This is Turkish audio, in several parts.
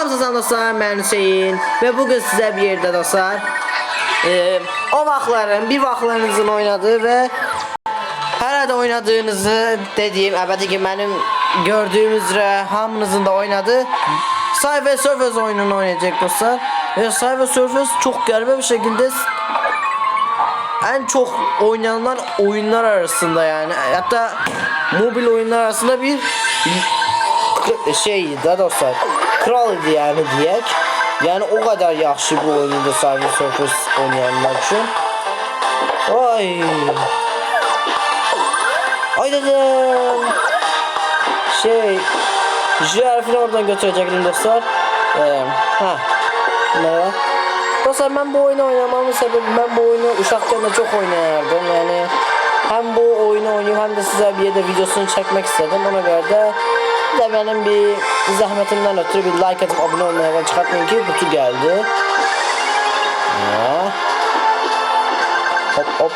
Hamınızdan dostlar, mən Hüseyin və bu gün sizə bir yerdə dostlar e, o vaxtların, bir vaxtlarınızın oynadığı və hələ də oynadığınızı dediyim, əlbəttə ki, mənim gördüyüm üzrə hamınızın da oynadığı Cyber Surfers oyununu oynayacaq dostlar. Ve Cyber Surfers çok qəribə bir şekilde en çok oynanan oyunlar arasında yani hatta mobil oyunlar arasında bir şey da dostlar kral idi yani diyek. Yani o kadar yaxşı bu oyunda Cyber Surfers oynayanlar için ay. Ay dedim. Şey J harfini oradan götürecektim dostlar. Ee, ha ne Dostlar ben bu oyunu oynamamın sebebi ben bu oyunu uşaqkən də çox oynayardım. Yəni hem bu oyunu oynayıp hem de size bir de videosunu çekmek istedim. Ona de bir de benim bir zahmetimden ötürü bir like atıp abone olmaya çıkartmayın ki kutu geldi. Ya. Hop hop.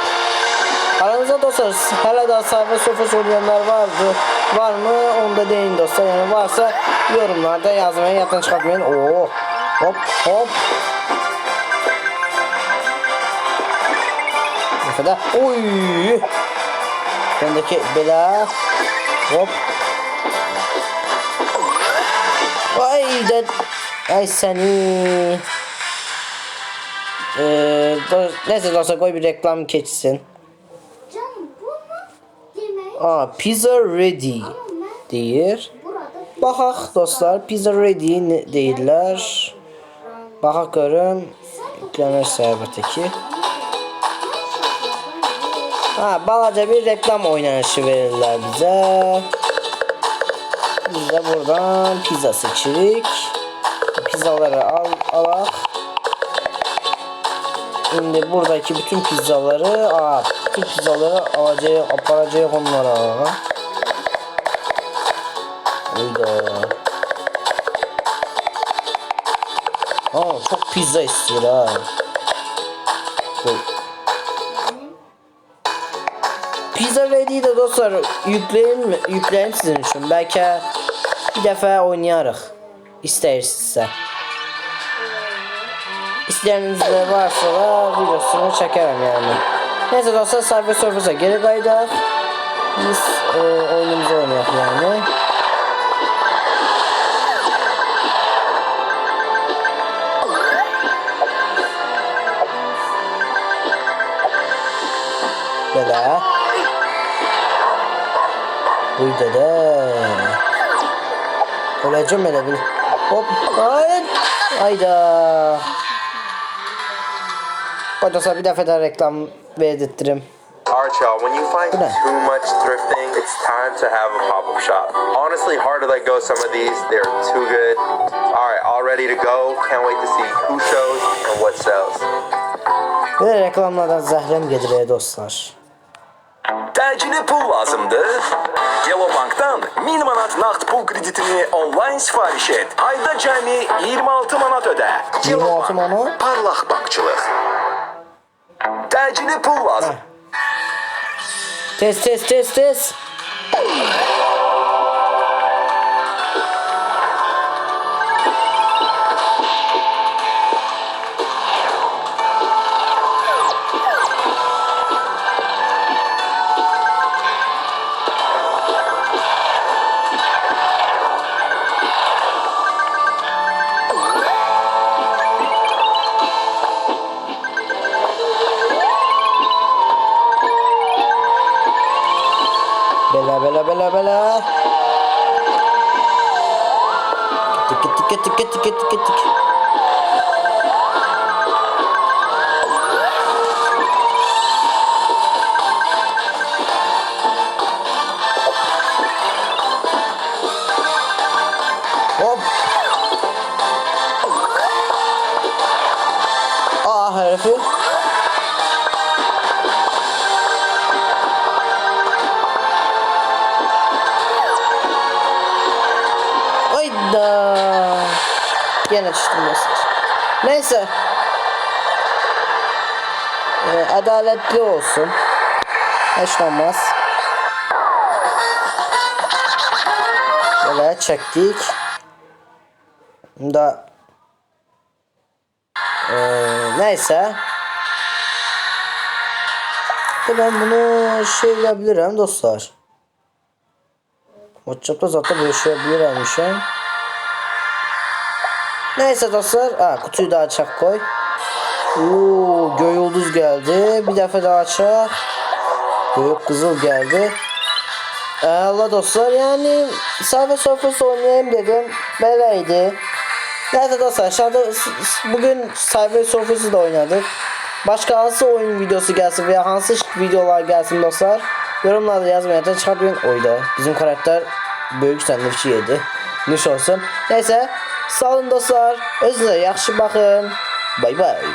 Aranızda dostlar hala da sayfa sofrası oynayanlar vardı. Var mı? Onu da deyin dostlar. Yani varsa yorumlarda yazmaya yatın çıkartmayın. Oo. Hop hop. Ne kadar? Oy. Bendeki bela. Hop. Ay de ay seni. Ee, do, neyse dostlar koy bir reklam geçsin. Canım Aa pizza ready deyir. Baxaq dostlar pizza ready ne- deyirlər. Baxaq görüm. Yüklənirsə əlbəttə ki. Ha, balaca bir reklam oynanışı verirlər bizə. Biz də buradan pizza seçirik. Pizzaları al alaq. Şimdi buradaki bütün pizzaları, aa, bütün pizzaları alacağız, aparacağız onlara. Uyda. Aa, çok pizza istiyor ha. Pizza ready de dostlar yükleyin? Yükleyin sizin için. Belki bir defa oynayarıq. İstəyirsinizsə. İstəyəniniz də varsa da videosunu çəkərəm yəni. Neyse dostlar Cyber Surfers'a geri qaydaq. Biz e, oyunumuzu oynayaq yəni. Belə. Buydu da. Öləcəm elə bil. Hop. Ay. Ayda. Qoydasa bir dəfə də reklam verdirtdirim. Alright, y'all, when you find too much thrifting, it's time to have a pop up shop. Honestly, hard to let go some of these. They're too good. Alright, all ready to go. Can't wait to see who shows and what sells. Belə reklamlardan zəhləm gedir dostlar. Təcili pul lazımdır? Geobank'tan 1000 manat naqd pul kreditini online sifariş et. Ayda cəmi 26 manat ödə. 26 manat? Parlaq bankçılıq. Təcili pul lazım. Tez tez tez tez. Belə belə belə. Gittik gittik gittik gittik gittik gittik. Hop. Aa herifi. Hayda. Gene düştüm dostlar. Neyse. Ee, adaletli olsun. Hiç olmaz. Böyle çektik. Da Eee, neyse. De ben bunu şey yapabilirim dostlar. WhatsApp'ta zaten böyle şey yapabilirmişim. Neyse dostlar. Ha, kutuyu da açak koy. Oo, göy yıldız geldi. Bir defa daha açak. Gök kızıl geldi. Ee, Allah dostlar yani sayfa sofrası oynayayım dedim. Böyleydi. Neyse dostlar aşağıda bugün sayfa sofrası da oynadık. Başka hansı oyun videosu gelsin veya hansı videolar gelsin dostlar. Yorumlarda yazmaya da çıkartmayın. Oyda bizim karakter büyük sandviç yedi. Nuş olsun. Neyse sağ olun dostlar. Özünüze yaxşı bakın. Bay bay.